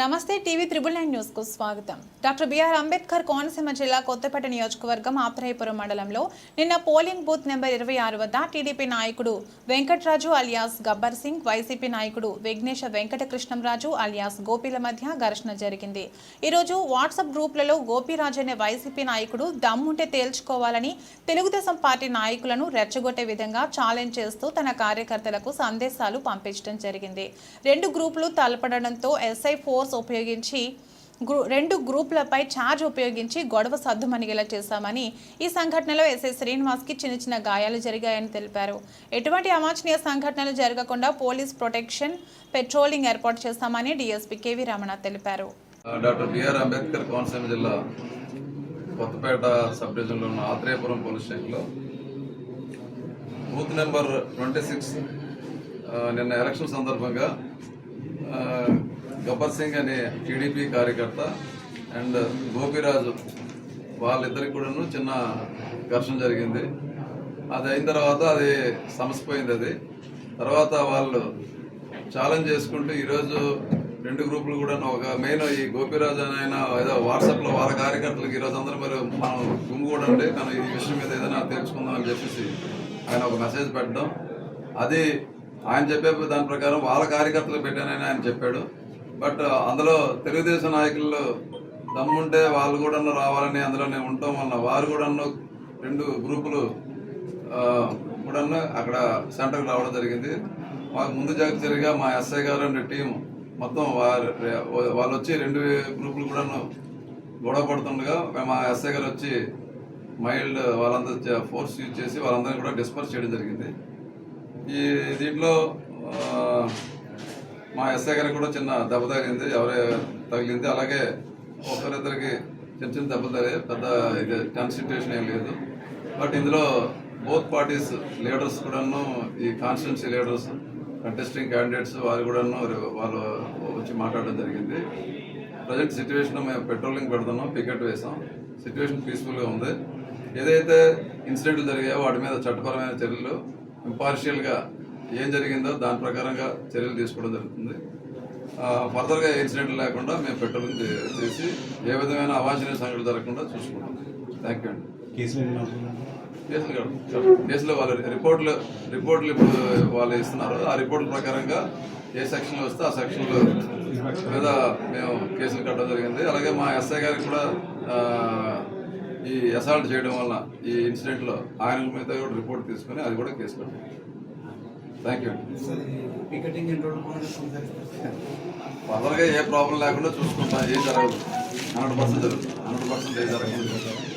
నమస్తే TV triple nine న్యూస్కు స్వాగతం. డాక్టర్ బిఆర్ అంబేద్కర్ కోనసీమ జిల్లా కొత్తపేట నియోజకవర్గం ఆత్రేయపురం మండలంలో నిన్న పోలింగ్ బూత్ నెంబర్ ఇరవై ఆరు వద్ద టీడీపీ నాయకుడు వెంకట్రాజు అలియాస్ గబ్బర్ సింగ్ వైసీపీ నాయకుడు విఘ్నేశ వెంకటకృష్ణంరాజు అలియాస్ గోపీల మధ్య ఘర్షణ జరిగింది. ఈరోజు వాట్సాప్ గ్రూపులలో గోపీరాజు అనే వైసీపీ నాయకుడు దమ్ముంటే తేల్చుకోవాలని తెలుగుదేశం పార్టీ నాయకులను రెచ్చగొట్టే విధంగా ఛాలెంజ్ చేస్తూ తన కార్యకర్తలకు సందేశాలు పంపించడం జరిగింది. రెండు గ్రూపులు తలపడడంతో ఎస్ఐ ఫోర్ ఫోర్స్ ఉపయోగించి గ్రూ రెండు గ్రూపులపై ఛార్జ్ ఉపయోగించి గొడవ సద్దుమణిగేలా చేశామని ఈ సంఘటనలో ఎస్ఐ శ్రీనివాస్కి చిన్న చిన్న గాయాలు జరిగాయని తెలిపారు. ఎటువంటి అవాంఛనీయ సంఘటనలు జరగకుండా పోలీస్ ప్రొటెక్షన్ పెట్రోలింగ్ ఏర్పాటు చేస్తామని డీఎస్పీ కేవీ రమణ తెలిపారు. డాక్టర్ బిఆర్ అంబేద్కర్ కోనసీమ జిల్లా కొత్తపేట సబ్ డివిజన్లో ఉన్న ఆత్రేయపురం పోలీస్ స్టేషన్లో బూత్ నెంబర్ ట్వంటీ సిక్స్ నిన్న ఎలక్షన్ సందర్భంగా గబ్బర్ సింగ్ అనే టీడీపీ కార్యకర్త అండ్ గోపిరాజు వాళ్ళిద్దరికి కూడాను చిన్న ఘర్షణ జరిగింది. అది అయిన తర్వాత అది సమస్య పోయింది అది. తర్వాత వాళ్ళు ఛాలెంజ్ చేసుకుంటూ ఈరోజు రెండు గ్రూపులు కూడా ఒక మెయిన్ ఈ గోపిరాజు అని ఆయన ఏదో వాట్సాప్లో వాళ్ళ కార్యకర్తలకు ఈరోజు అందరూ మరి మనం గుమ్ముకూడండి మనం ఈ విషయం మీద ఏదైనా తెలుసుకుందాం అని చెప్పేసి ఆయన ఒక మెసేజ్ పెట్టడం. అది ఆయన చెప్పే దాని ప్రకారం వాళ్ళ కార్యకర్తలు పెట్టానని ఆయన చెప్పాడు. బట్ అందులో తెలుగుదేశం నాయకులు దమ్ముంటే వాళ్ళు కూడా రావాలని అందులోనే ఉండటం వలన వారు కూడా రెండు గ్రూపులు కూడా అక్కడ సెంటర్కి రావడం జరిగింది. మాకు ముందు జాగ్రత్తగా మా ఎస్ఐ గారు అనే టీం మొత్తం వారు వాళ్ళు వచ్చి రెండు గ్రూపులు కూడా గొడవ పడుతుండగా మా ఎస్ఐ గారు వచ్చి మైల్డ్ వాళ్ళందరూ ఫోర్స్ యూజ్ చేసి వాళ్ళందరినీ కూడా డిస్పర్స్ చేయడం జరిగింది. ఈ దీంట్లో మా ఎస్ఐ గారికి కూడా చిన్న దెబ్బ తగిలింది ఎవరే తగిలింది. అలాగే ఒకరిద్దరికి చిన్న చిన్న దెబ్బలు తగిలి పెద్ద ఇది టెన్ సిచ్యువేషన్ ఏం లేదు. బట్ ఇందులో బోత్ పార్టీస్ లీడర్స్ కూడాను ఈ కాన్స్టిట్యున్సీ లీడర్స్ కంటెస్టింగ్ క్యాండిడేట్స్ వారు కూడాను వాళ్ళు వచ్చి మాట్లాడడం జరిగింది. ప్రజెంట్ సిచ్యువేషన్ మేము పెట్రోలింగ్ పెడుతున్నాం పికెట్ వేసాం. సిచ్యువేషన్ పీస్ఫుల్గా ఉంది. ఏదైతే ఇన్సిడెంట్లు జరిగాయో వాటి మీద చట్టపరమైన చర్యలు ఇంపార్షియల్గా ఏం జరిగిందో దాని ప్రకారంగా చర్యలు తీసుకోవడం జరుగుతుంది. ఫర్దర్గా ఏ ఇన్సిడెంట్లు లేకుండా మేము పెట్రోలింగ్ చేసి ఏ విధమైన అవాంఛనీయ సంఘటనలు జరగకుండా చూసుకుంటాం. థ్యాంక్ యూ అండి. కేసులు? కేసులు కాదు. కేసులో వాళ్ళ రిపోర్ట్లు రిపోర్ట్లు ఇప్పుడు వాళ్ళు ఇస్తున్నారు. ఆ రిపోర్ట్ల ప్రకారంగా ఏ సెక్షన్లో వస్తే ఆ సెక్షన్లో మీద మేము కేసులు కట్టడం జరిగింది. అలాగే మా ఎస్ఐ గారికి కూడా ఈ అసాల్ట్ చేయడం వల్ల ఈ ఇన్సిడెంట్లో ఆయన మీద కూడా రిపోర్ట్ తీసుకొని అది కూడా కేసు కట్టాం థ్యాంక్ యూ ఫర్దర్గా ఏ ప్రాబ్లం లేకుండా చూసుకుంటాం ఏం జరగదు. హండ్రెడ్ పర్సెంట్ జరుగుతుంది. హండ్రెడ్ పర్సెంట్ ఏం జరగదు.